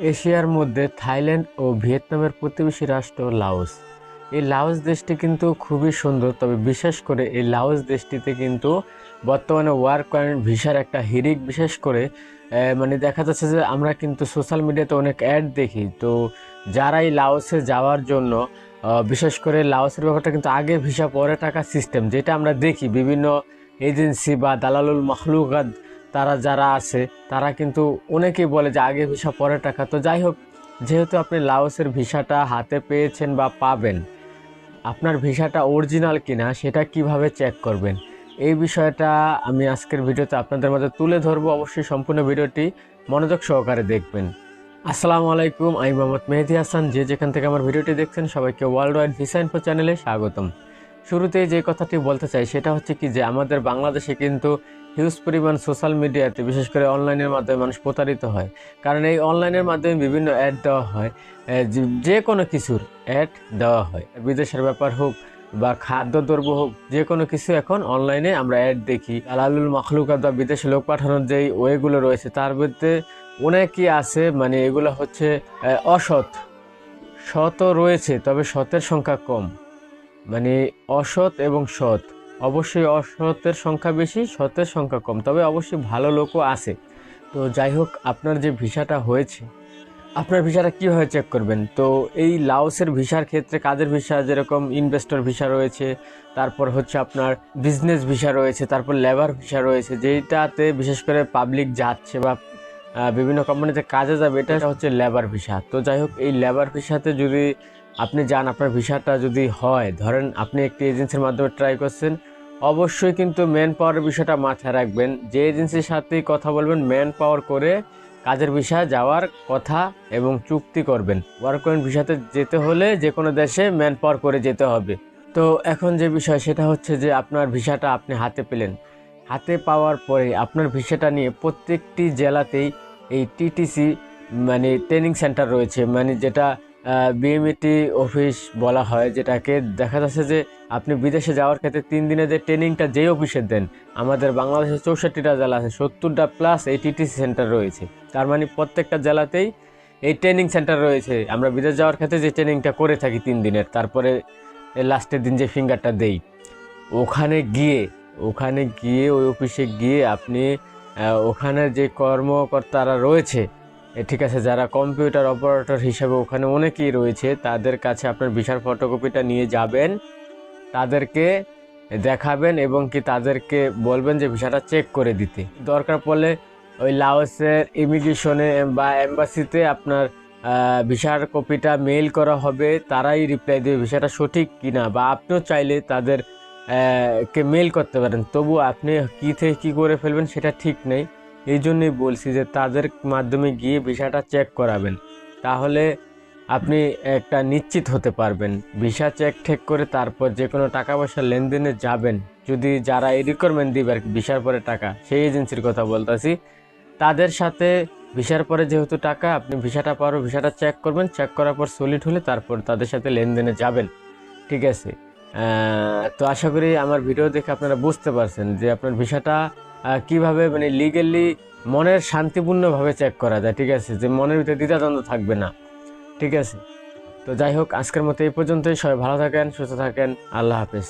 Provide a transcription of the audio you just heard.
এশিয়ার মধ্যে থাইল্যান্ড ও ভিয়েতনামের প্রতিবেশী রাষ্ট্র লাওস। এই লাওস দেশটি কিন্তু খুবই সুন্দর, তবে বিশেষ করে এই লাওস দেশটিতে কিন্তু বর্তমানে ওয়ার্ক পয়েন্ট ভিসার একটা হিরিক বিশেষ করে মানে দেখা যাচ্ছে যে আমরা কিন্তু সোশ্যাল মিডিয়াতে অনেক অ্যাড দেখি। তো যারা এই লাওসে যাওয়ার জন্য বিশেষ করে লাওসের ব্যাপারটা কিন্তু আগে ভিসা পরে টাকা সিস্টেম যেটা আমরা দেখি বিভিন্ন এজেন্সি বা দালালুল মখলুকাত তারা যারা আছে, তারা কিন্তু অনেকেই বলে যে আগে ভিসা পরে টাকা। তো যাই হোক, যেহেতু আপনি লাওসের ভিসাটা হাতে পেয়েছেন বা পাবেন, আপনার ভিসাটা অরিজিনাল কিনা সেটা কীভাবে চেক করবেন, এই বিষয়টা আমি আজকের ভিডিওতে আপনাদের মাঝে তুলে ধরবো। অবশ্যই সম্পূর্ণ ভিডিওটি মনোযোগ সহকারে দেখবেন। আসসালামু আলাইকুম, আমি মোহাম্মদ মেহেদি হাসান। যে যেখান থেকে আমার ভিডিওটি দেখছেন, সবাইকে ওয়ার্ল্ড ওয়াইড ভিসা ইনফো চ্যানেলে স্বাগতম। শুরুতেই যে কথাটি বলতে চাই, সেটা হচ্ছে কি যে আমাদের বাংলাদেশে কিন্তু হিউজ পরিমাণ সোশ্যাল মিডিয়াতে বিশেষ করে অনলাইনের মাধ্যমে মানুষ প্রতারিত হয়। কারণ এই অনলাইনের মাধ্যমে বিভিন্ন অ্যাড দেওয়া হয়। যে- কোনো কিছুর অ্যাড দেওয়া হয়। বিদেশের ব্যাপার হোক বা খাদ্যদ্রব্য হোক, যে কোনো কিছু এখন অনলাইনে আমরা অ্যাড দেখি। আলালুল মখলুকাত বা বিদেশে লোক পাঠানোর যেই ওয়েগুলো রয়েছে, তার মধ্যে অনেকই আছে। মানে এগুলো হচ্ছে অসৎ। সৎও রয়েছে, তবে সতের সংখ্যা কম। মানে অসৎ এবং সৎ। অবশ্যই অসতের সংখ্যা বেশি, সতের সংখ্যা কম। তবে অবশ্যই ভালো লোকও আছে। তো যাই হোক, আপনার যে ভিসাটা হয়েছে, আপনার ভিসাটা কীভাবে চেক করবেন? তো এই লাওসের ভিসার ক্ষেত্রে কাজের ভিসা? যেরকম ইনভেস্টর ভিসা রয়েছে, তারপর হচ্ছে আপনার বিজনেস ভিসা রয়েছে, তারপর লেবার ভিসা রয়েছে যেটাতে বিশেষ করে পাবলিক যাচ্ছে বা বিভিন্ন কোম্পানিতে কাজে যাবে, এটা হচ্ছে লেবার ভিসা। তো যাই হোক, এই লেবার ভিসাতে যদি আপনি যান, আপনার ভিসাটা যদি হয়, ধরেন আপনি একটি এজেন্সির মাধ্যমে ট্রাই করছেন, অবশ্যই কিন্তু ম্যান পাওয়ারের বিষয়টা মাথায় রাখবেন। যে এজেন্সির সাথেই কথা বলবেন ম্যান পাওয়ার করে কাজের ভিসা যাওয়ার কথা এবং চুক্তি করবেন। ওয়ার্ক পয়েন্ট ভিসাতে যেতে হলে যে কোনো দেশে ম্যান পাওয়ার করে যেতে হবে। তো এখন যে বিষয়, সেটা হচ্ছে যে আপনার ভিসাটা আপনি হাতে পেলেন। হাতে পাওয়ার পরে আপনার ভিসাটা নিয়ে প্রত্যেকটি জেলাতেই এই টিটিসি মানে ট্রেনিং সেন্টার রয়েছে। মানে যেটা বিএমইটি অফিস বলা হয়, যেটাকে দেখা যাচ্ছে যে আপনি বিদেশে যাওয়ার ক্ষেত্রে তিন দিনে যে ট্রেনিংটা যেই অফিসে দেন, আমাদের বাংলাদেশে চৌষট্টিটা জেলা আছে, সত্তরটা প্লাস এই টিটিসি সেন্টার রয়েছে। তার মানে প্রত্যেকটা জেলাতেই এই ট্রেনিং সেন্টার রয়েছে। আমরা বিদেশ যাওয়ার ক্ষেত্রে যে ট্রেনিংটা করে থাকি তিন দিনের, তারপরে লাস্টের দিন যে ফিঙ্গারটা দেই। ওখানে গিয়ে ওখানে গিয়ে, ওই অফিসে গিয়ে আপনি ওখানে যে কর্মকর্তারা রয়েছে ঠিক আছে, যারা কম্পিউটার অপারেটর হিসাবে ওখানে অনেকেই রয়েছে, তাদের কাছে আপনার ভিসার ফটোকপিটা নিয়ে যাবেন, তাদেরকে দেখাবেন এবং কি তাদেরকে বলবেন যে ভিসাটা চেক করে দিতে। দরকার পড়লে ওই লাওসের ইমিগ্রেশনে বা এম্বাসিতে আপনার ভিসার কপিটা মেইল করা হবে, তারাই রিপ্লাই দেবে ভিসাটা সঠিক কিনা, বা আপনিও চাইলে তাদের কে মেইল করতে পারেন। তবু আপনি কী থেকে কী করে ফেলবেন সেটা ঠিক নেই। এই জন্যই বলছি যে তাদের মাধ্যমে গিয়ে ভিসাটা চেক করাবেন। তাহলে আপনি একটা নিশ্চিত হতে পারবেন। ভিসা চেক ঠেক করে তারপর যে কোনো টাকা পয়সা লেনদেনে যাবেন। যদি যারা এই রিকোয়ারমেন্ট দিবে আর ভিসার পরে টাকা, সেই এজেন্সির কথা বলতেছি। তাদের সাথে ভিসার পরে যেহেতু টাকা, আপনি ভিসাটা পারো ভিসাটা চেক করবেন। চেক করার পর সলিড হলে তারপর তাদের সাথে লেনদেনে যাবেন। ঠিক আছে? তো আশা করি আমার ভিডিও দেখে আপনারা বুঝতে পারছেন যে আপনার ভিসাটা কীভাবে মানে লিগেলি মনের শান্তিপূর্ণভাবে চেক করা যায়, ঠিক আছে? যে মনের ভিতরে দ্বিধাদ্বন্দ্ব থাকবে না, ঠিক আছে? তো যাই হোক, আজকের মতো এই পর্যন্তই। সবাই ভালো থাকেন, সুস্থ থাকেন। আল্লাহ হাফেজ।